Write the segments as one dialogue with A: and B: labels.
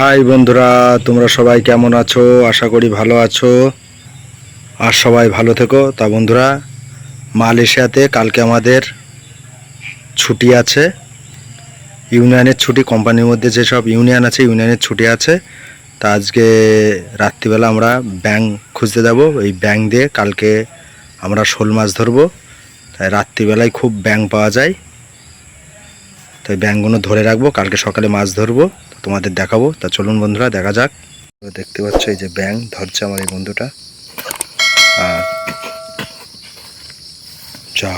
A: High বন্ধুরা, তোমরা সবাই কেমন আছো? আশা করি ভালো আছো। আর সবাই ভালো থেকো। তা বন্ধুরা, মালয়েশিয়াতে কালকে আমাদের ছুটি আছে। ইউনিয়নের ছুটি, কোম্পানির মধ্যে যেসব ইউনিয়ন আছে, ইউনিয়নের ছুটি আছে। তা আজকে রাত্রিবেলা আমরা ব্যাং খুঁজতে যাব। এই ব্যাং দিয়ে কালকে আমরা শোল মাছ ধরবো। তাই রাত্রিবেলায় খুব ব্যাং পাওয়া যায়। তাই ব্যাংগুলো ধরে রাখব, কালকে সকালে মাছ ধরবো, তো তোমাদের দেখাবো। তা চলুন বন্ধুরা, দেখা যাক। তো দেখতে পাচ্ছ এই যে ব্যাং ধরছে আমার এই বন্ধুটা। আর যা,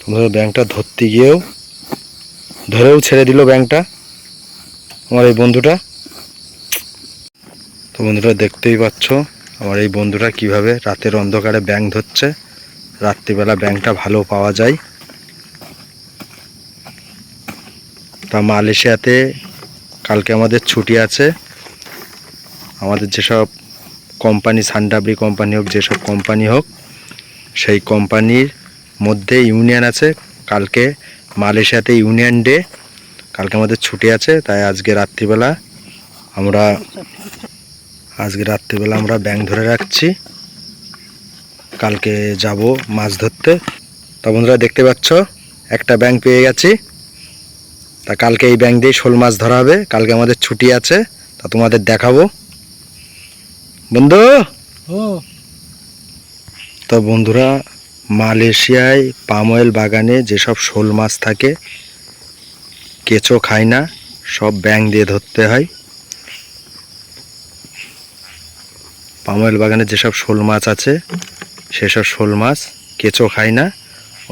A: তোমরা ব্যাংটা ধরতে গিয়েও, ধরেও ছেড়ে দিল ব্যাংটা আমার এই বন্ধুটা। তো বন্ধুরা, দেখতেই পাচ্ছ আমার এই বন্ধুরা কীভাবে রাতের অন্ধকারে ব্যাং ধরছে। রাত্রিবেলা ব্যাংটা ভালো পাওয়া যায়। তা মালয়েশিয়াতে, কালকে আমাদের ছুটি আছে। আমাদের যেসব কোম্পানি সানডাবরি কোম্পানি হোক, যেসব কোম্পানি হোক, সেই কোম্পানির মধ্যে ইউনিয়ন আছে। কালকে মালয়েশিয়াতে ইউনিয়ন ডে কালকে আমাদের ছুটি আছে, তাই আজকে রাত্রিবেলা আমরা, আজকে রাত্রিবেলা আমরা ব্যাং ধরে রাখছি। কালকে যাব মাছ ধরতে। তা বন্ধুরা, দেখতে পাচ্ছ, একটা ব্যাং পেয়ে গেছি। তা কালকে এই ব্যাংক দিয়ে শোল মাছ ধরা হবে। কালকে আমাদের ছুটি আছে তা তোমাদের দেখাবো। বন্ধু?
B: ও।
A: তো বন্ধুরা মালয়েশিয়ায় পাম অয়েল বাগানে যেসব শোল মাছ থাকে কেঁচো খায় না সব ব্যাং দিয়ে ধরতে হয়। পাম অয়েল বাগানে যেসব শোল মাছ আছে সেসব শোল মাছ কেঁচো খায় না।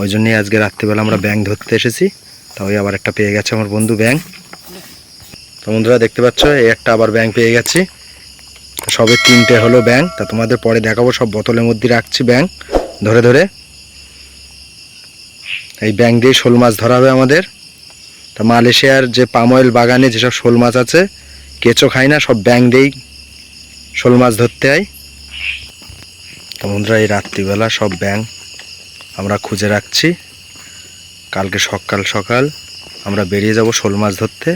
A: ওই জন্যই আজকে রাত্রিবেলা আমরা ব্যাং ধরতে এসেছি। তা ওই আবার একটা পেয়ে গেছে আমার বন্ধু ব্যাং তো বন্ধুরা দেখতে পাচ্ছ, এই একটা আবার ব্যাং পেয়ে গেছি। সবে তিনটে হলো ব্যাং তা তোমাদের পরে দেখাবো, সব বোতলের মধ্যে রাখছি ব্যাং ধরে ধরে। এই ব্যাং দিয়ে শোল মাছ ধরা হবে আমাদের। তা মালয়েশিয়ার যে পাম অয়েল বাগানে যেসব শোল মাছ আছে, কেঁচো খায় না, সব ব্যাং দিয়েই শোল মাছ ধরতে হয়। তো বন্ধুরা, এই রাত্রিবেলা সব ব্যাং আমরা খুঁজে রাখছি। কালকে সকাল সকাল আমরা বেরিয়ে যাব শোল মাছ ধরতে।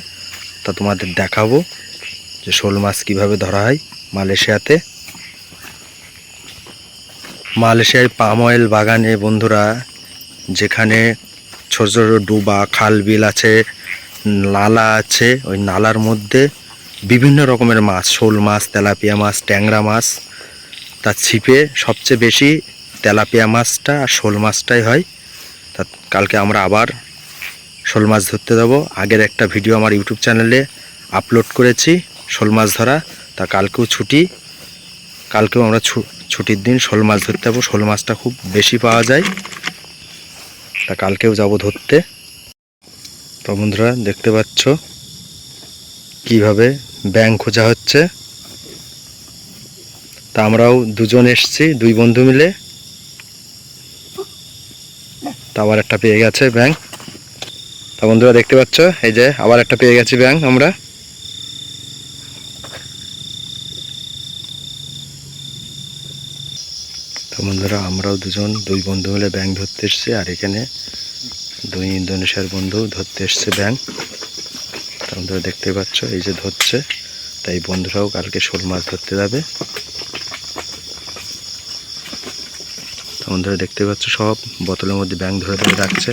A: তা তোমাদের দেখাবো যে শোল মাছ কীভাবে ধরা হয় মালয়েশিয়াতে। মালয়েশিয়ার পাম অয়েল বাগানে বন্ধুরা, যেখানে ছোট ছোট ডুবা খাল বিল আছে, নালা আছে, ওই নালার মধ্যে বিভিন্ন রকমের মাছ, শোল মাছ, তেলাপিয়া মাছ, ট্যাংরা মাছ। তার ছিপে সবচেয়ে বেশি তেলাপিয়া মাছটা আর শোল মাছটাই হয়। তা কালকে আমরা আবার শোল মাছ ধরতে যাব। আগের একটা ভিডিও আমার ইউটিউব চ্যানেলে আপলোড করেছি, শোল মাছ ধরা। তা কালকেও ছুটি। কালকেও আমরা ছুটির দিন শোল মাছ ধরতে যাব। শোল মাছটা খুব বেশি পাওয়া যায়। তা কালকেও যাব ধরতে। তো বন্ধুরা, দেখতে পাচ্ছ কীভাবে ব্যাং খোঁজা হচ্ছে। তা আমরাও দুজন এসছি, দুই বন্ধু মিলে। তা আবার একটা পেয়ে গেছে ব্যাং তা বন্ধুরা দেখতে পাচ্ছ, এই যে আবার একটা পেয়ে গেছি ব্যাং আমরা। তো বন্ধুরা আমরাও দুজন, দুই বন্ধু মিলে ব্যাং ধরতে এসছি, আর এখানে দুই ইন্দোনেশিয়ার বন্ধু ধরতে এসছে ব্যাং তা বন্ধুরা দেখতে পাচ্ছ, এই যে ধরছে, তাই বন্ধুরাও কালকে শোল মাছ ধরতে যাবে। তো বন্ধুরা দেখতে পাচ্ছ, সব বোতলের মধ্যে ব্যাং ধরে ধরে রাখছে।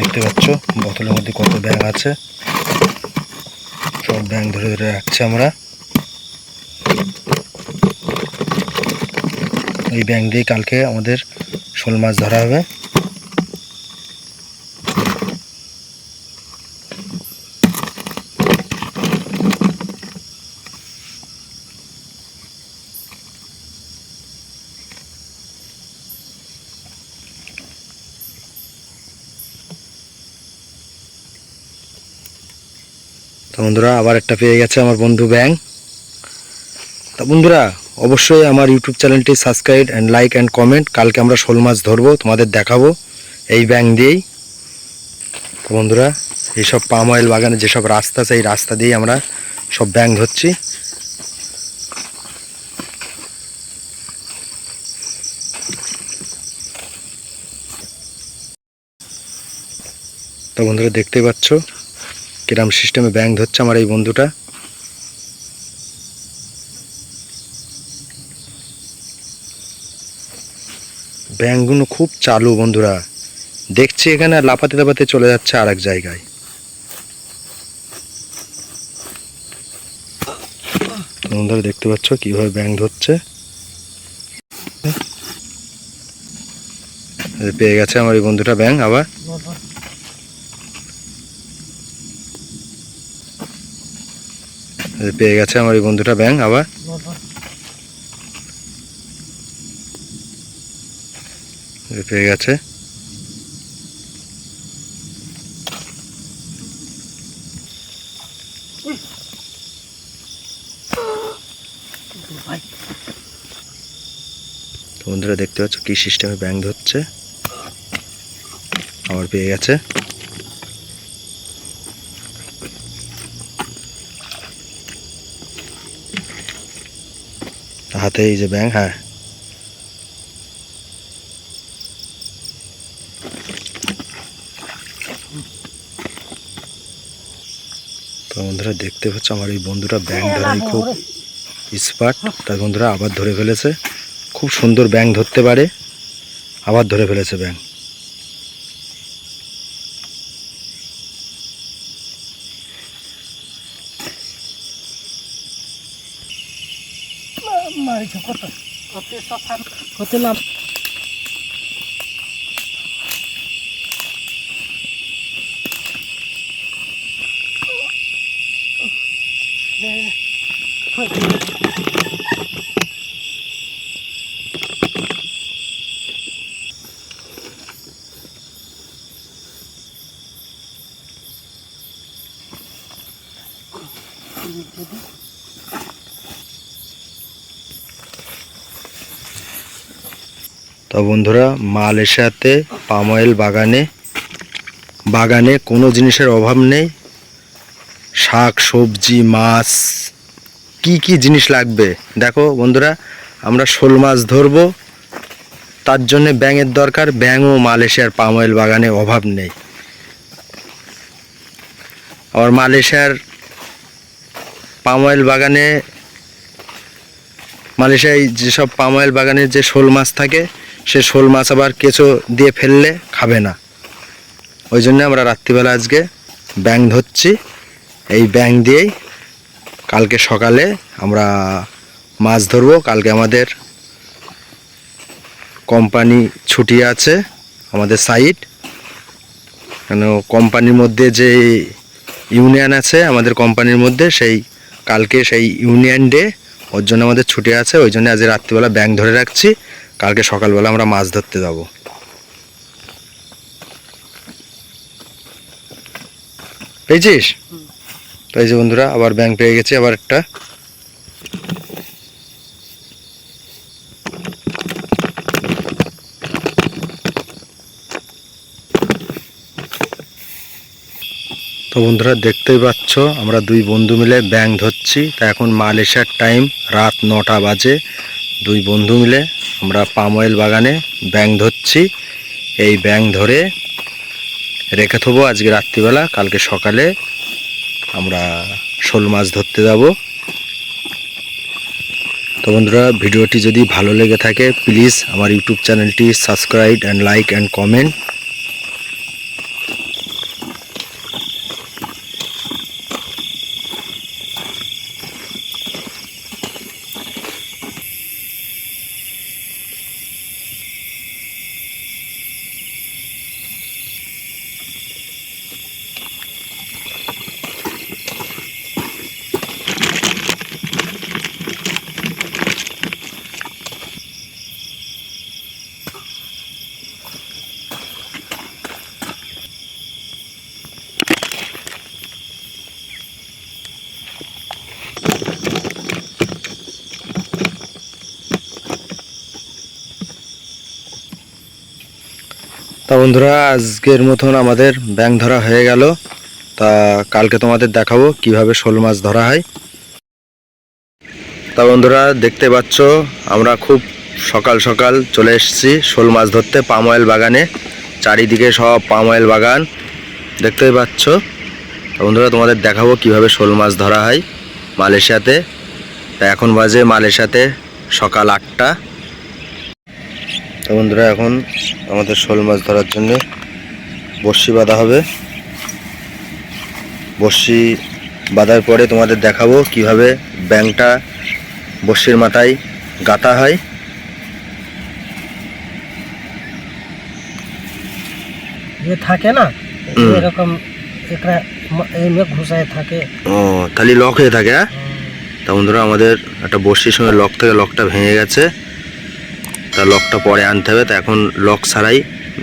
A: দেখতে পাচ্ছ, বোতলের মধ্যে কত ব্যাং আছে। সব ব্যাং ধরে ধরে রাখছে আমরা। এই ব্যাং দিয়ে কালকে আমাদের শোল মাছ ধরা হবে। তো বন্ধুরা, আবার একটা পেয়ে গেছে আমার বন্ধু ব্যাং তা বন্ধুরা অবশ্যই আমার ইউটিউব চ্যানেলটি subscribe and like and comment কালকে আমরা শোল মাছ ধরবো, তোমাদের দেখাবো এই ব্যাং দিয়েই। বন্ধুরা, এইসব পাম অয়েল বাগানে যেসব রাস্তা আছে, এই রাস্তা দিয়ে আমরা সব ব্যাং ধরছি। তো বন্ধুরা দেখতেই পাচ্ছ কিরাম সিস্টেমে ব্যাং ধরছে আমার এই বন্ধুটা। ব্যাংকগুলো খুব চালু বন্ধুরা। দেখছি এখানে লাফাতে লাফাতে চলে যাচ্ছে আর এক জায়গায়। বন্ধুরা, দেখতে পাচ্ছ কীভাবে ব্যাংক ধরছে? পেয়ে গেছে আমার এই বন্ধুটা ব্যাংক আবার। পেয়ে গেছে আমার এই বন্ধুটা ব্যাংক আবার। পেয়ে গেছে। তো বন্ধুরা, দেখতে পাচ্ছ কি সিস্টেমে ব্যাংক ধরছে? আমার পেয়ে গেছে। হাতে এই যে ব্যাংক হ্যাঁ। বন্ধুরা দেখতে পাচ্ছ আমার এই বন্ধুরা ব্যাংক ধরাই খুব স্পার্ট তার বন্ধুরা আবার ধরে ফেলেছে। খুব সুন্দর ব্যাং ধরতে পারে। আবার ধরে ফেলেছে ব্যাং
B: কত লাভ?
A: তো বন্ধুরা মালয়েশিয়াতে পাম অয়েল বাগানে বাগানে কোনো জিনিসের অভাব নেই। শাক, সবজি, মাছ, কি কি জিনিস লাগবে? দেখো বন্ধুরা, আমরা শোল মাছ ধরবো। তার জন্য ব্যাঙের দরকার। ব্যাঙও মালয়েশিয়ার পাম অয়েল বাগানে অভাব নেই। আবার মালয়েশিয়ার পাম অয়েল বাগানে, মালয়েশিয়ায় যেসব পাম অয়েল বাগানের যে শোল মাছ থাকে, সে শোল মাছ আবার কেঁচো দিয়ে ফেললে খাবে না। ওই জন্য আমরা রাত্রিবেলা আজকে ব্যাং ধরছি। এই ব্যাং দিয়েই কালকে সকালে আমরা মাছ ধরবো। কালকে আমাদের কোম্পানি ছুটি আছে, আমাদের সাইট। কেন, কোম্পানির মধ্যে যে ইউনিয়ন আছে, আমাদের কোম্পানির মধ্যে সেই কালকে সেই ইউনিয়ন ডে, ওর জন্য আমাদের ছুটি আছে। ওই জন্য আজ রাত্রিবেলা ব্যাংক ধরে রাখছি। কালকে সকালবেলা আমরা মাছ ধরতে যাব। পেয়েছিস? এই যে বন্ধুরা, আবার ব্যাংক পেয়ে গেছি, আবার একটা। তো বন্ধুরা, দেখতেই পাচ্ছ, আমরা দুই বন্ধু মিলে ব্যাং ধরছি। তা এখন মালয়েশিয়ার টাইম রাত নটা বাজে। দুই বন্ধু মিলে আমরা পাম অয়েল বাগানে ব্যাং ধরছি। এই ব্যাং ধরে রেখে থবো আজকে রাত্রিবেলা, কালকে সকালে। আমরা শোল মাছ ধরতে যাব। তো বন্ধুরা, ভিডিওটি যদি ভালো লেগে থাকে প্লিজ আমার ইউটিউব চ্যানেলটি subscribe and like and comment বন্ধুরা, আজকের মতন আমাদের ব্যাং ধরা হয়ে গেল। তা কালকে তোমাদের দেখাবো কীভাবে শোল মাছ ধরা হয়। তা বন্ধুরা, দেখতে পাচ্ছ, আমরা খুব সকাল সকাল চলে এসেছি শোল মাছ ধরতে পাম অয়েল বাগানে। চারিদিকে সব পাম অয়েল বাগান। দেখতেই পাচ্ছ। বন্ধুরা, তোমাদের দেখাবো কীভাবে শোল মাছ ধরা হয় মালয়েশিয়াতে। তা এখন বাজে মালয়েশিয়াতে সকাল আটটা। তো বন্ধুরা এখন আমাদের শোল মাছ ধরার জন্য বড়শি বাঁধা হবে। বড়শি বাঁধার পরে তোমাদের দেখাবো কীভাবে ব্যাংটা বড়শির মাথায় গাঁথা হয়।
B: যে থাকে না? এরকম একটা ঘুষায় থাকে।
A: ও তাহলে লক হয়ে থাকে হ্যাঁ? তা বন্ধুরা আমাদের একটা বড়শির সঙ্গে লক থেকে লকটা ভেঙে গেছে। তা লকটা পরে আনতে হবে। তা এখন লক ছাড়াই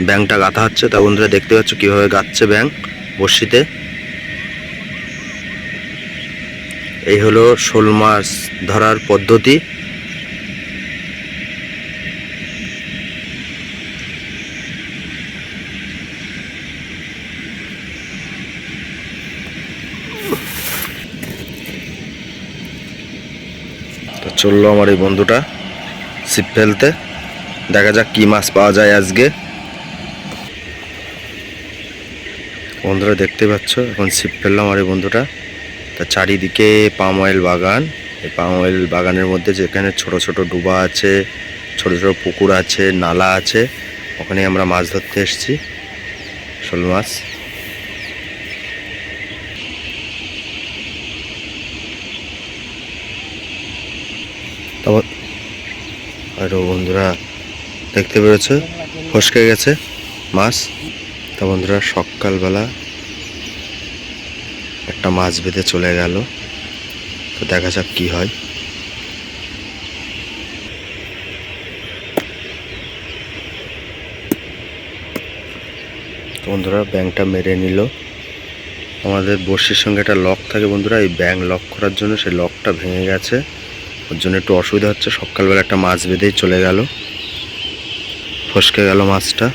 A: ব্যাংকটা গাঁথা হচ্ছে। তা বন্ধুরা দেখতে পাচ্ছ কীভাবে গাচ্ছে ব্যাং বড়শিতে এই হলো শোল মাছ ধরার পদ্ধতি। চলল আমার এই বন্ধুটা ছিপ ফেলতে। দেখা যাক কি মাছ পাওয়া যায় আজকে। বন্ধুরা, দেখতে পাচ্ছ? এখন ছিপ ফেললাম আমার এই বন্ধুটা। তা চারিদিকে পাম অয়েল বাগান। এই পাম অয়েল বাগানের মধ্যে যেখানে ছোট ছোট ডুবা আছে, ছোট ছোট পুকুর আছে, নালা আছে ওখানে আমরা মাছ ধরতে এসেছি। শোল মাছ। তারপর আরও বন্ধুরা দেখতে পেরেছ? ফসকে গেছে। মাছ। তা বন্ধুরা, সকালবেলা একটা মাছ বেঁধে চলে গেল। তো দেখা যাক কি হয়। বন্ধুরা, ব্যাংকটা মেরে নিল। আমাদের বর্ষির সঙ্গে একটা লক থাকে বন্ধুরা, এই ব্যাংক লক করার জন্য সেই লকটা ভেঙে গেছে। ওর জন্য একটু অসুবিধা হচ্ছে। সকালবেলা একটা মাছ বেঁধেই চলে গেল। ফসকে গেল মাছটা।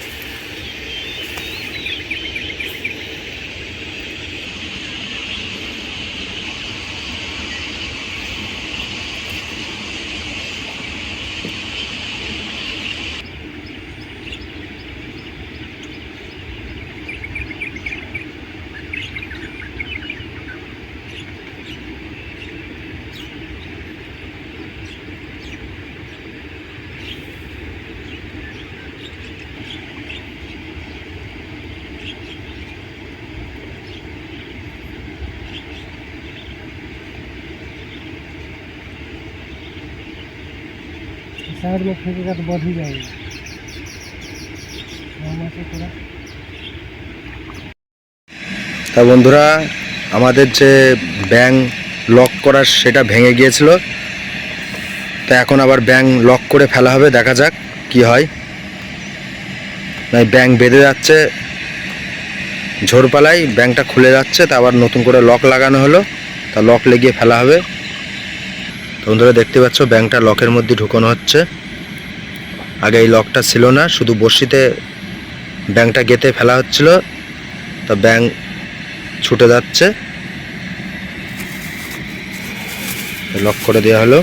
B: साइड में फेंकेगा तो बढ़ ही जाएगा हम ऐसे थोड़ा
A: তা বন্ধুরা আমাদের যে ব্যাং লক করার সেটা ভেঙে গিয়েছিল তা এখন আবার ব্যাং লক করে ফেলা হবে দেখা যাক কি হয় ব্যাং বেঁধে যাচ্ছে ঝোরপালাই ব্যাংটা খুলে যাচ্ছে তা আবার নতুন করে লক লাগানো হলো তা লক লেগিয়ে ফেলা হবে তো বন্ধুরা দেখতে পাচ্ছ, ব্যাংকটা লকের মধ্যে ঢুকানো হচ্ছে। আগে এই লকটা ছিল না, শুধু বর্ষিতে ব্যাংকটা গেতে ফেলা হচ্ছিল। তা ব্যাংক ছুটে যাচ্ছে। লক করে দেওয়া হলো।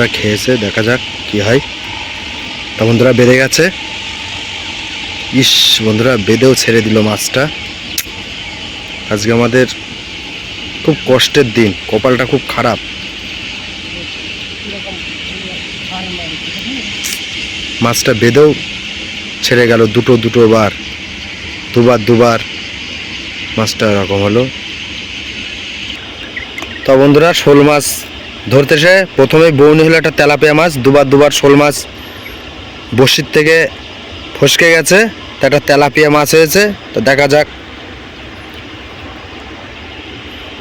A: বন্ধুরা খেয়েছে, দেখা যাক কি হয়। তা বন্ধুরা বেড়ে গেছে। ইস, বন্ধুরা বেঁধেও ছেড়ে দিল মাছটা। আজকে আমাদের খুব কষ্টের দিন, কপালটা খুব খারাপ। মাছটা বেঁধেও ছেড়ে গেল দুটো দুটো বার। দুবার দুবার মাছটা এরকম হলো। তো বন্ধুরা শোল মাছ ধরতেছে, প্রথমে বৌনি হলো একটা তেলাপিয়া মাছ, দুবার দুবার শোল মাছ বসির থেকে ফসকে গেছে, তা একটা তেলাপিয়া মাছ হয়েছে, তো দেখা যাক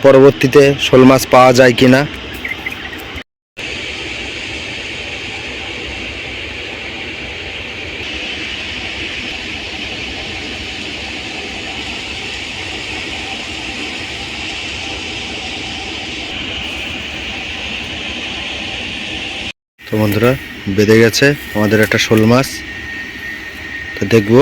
A: পরবর্তীতে শোল মাছ পাওয়া যায় কি না বন্ধুরা, বেঁধে গেছে আমাদের একটা শোল মাছ। তো দেখব।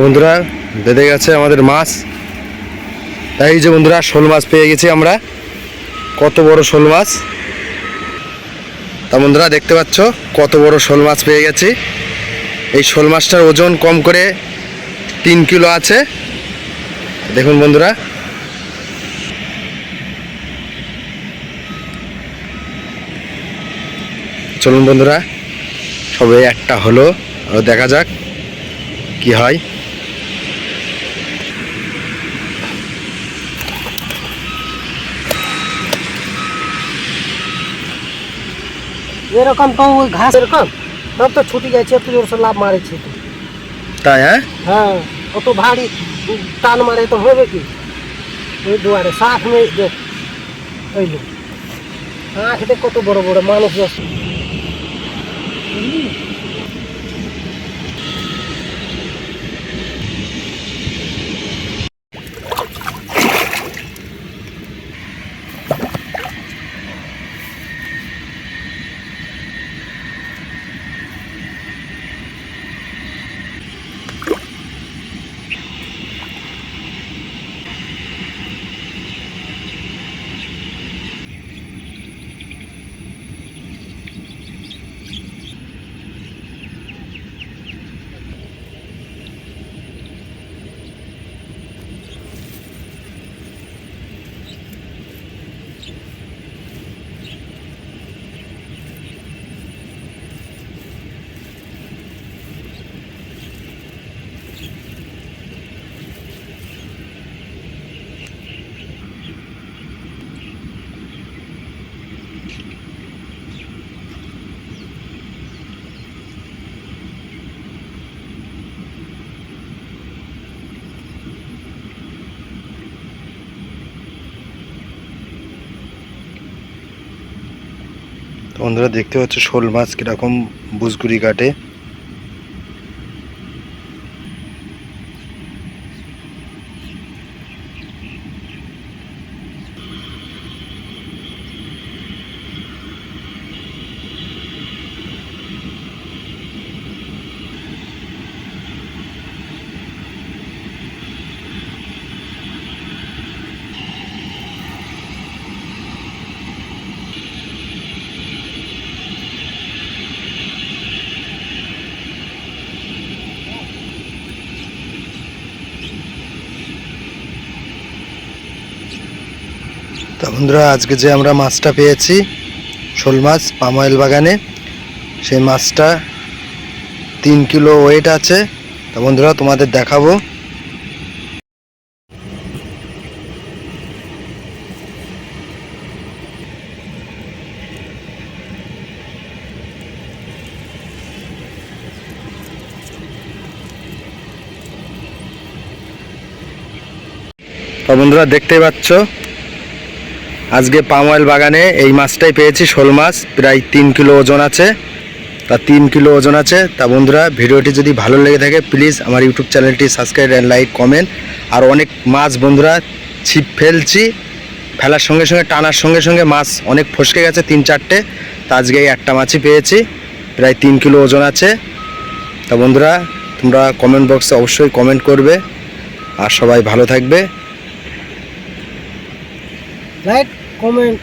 A: বন্ধুরা, বেঁধে গেছে আমাদের মাছ। তাই যে বন্ধুরা, শোল মাছ পেয়ে গেছি আমরা। কত বড় শোল মাছ। তা বন্ধুরা, দেখতে পাচ্ছ, কত বড় শোল মাছ পেয়ে গেছি। এই শোল মাছটার ওজন কম করে তিন কিলো আছে। দেখুন বন্ধুরা চলুন বন্ধুরা সবে একটা হলো আরও দেখা যাক কি হয়।
B: এরকম তো ওই ঘাস এরকম? সব তো ছুটি এত জোর সে লাভ মারেছে
A: তাই হ্যাঁ?
B: হ্যাঁ অত ভারী টান মারে তো হবে কি? ওই দুয়ারে শাক নেই দেখ ওই লোক আঁখ দেখ কত বড় বড় মানুষ আছে
A: তো বন্ধুরা দেখতে পাচ্ছ শোল মাছ কীরকম বুজগুড়ি কাটে বন্ধুরা, আজকে যে আমরা মাছটা পেয়েছি, শোল মাছ পাময়েল বাগানে, সেই মাছটা তিন কিলো ওয়েট আছে। তা বন্ধুরা, তোমাদের দেখাবো। তা বন্ধুরা, দেখতেই পাচ্ছ আজকে পাম অয়েল বাগানে এই মাছটাই পেয়েছি, শোল মাছ, প্রায় তিন কিলো ওজন আছে। তা তিন কিলো ওজন আছে। তা বন্ধুরা, ভিডিওটি যদি ভালো লেগে থাকে প্লিজ আমার ইউটিউব চ্যানেলটি সাবস্ক্রাইব অ্যান্ড লাইক কমেন্ট আর অনেক মাছ বন্ধুরা, ছিপ ফেলছি, ফেলার সঙ্গে সঙ্গে, টানার সঙ্গে সঙ্গে মাছ অনেক ফসকে গেছে তিন চারটে। তা আজকে এই একটা মাছই পেয়েছি, প্রায় তিন কিলো ওজন আছে। তা বন্ধুরা, তোমরা কমেন্ট বক্সে অবশ্যই কমেন্ট করবে। আর সবাই ভালো থাকবে।
B: Like comment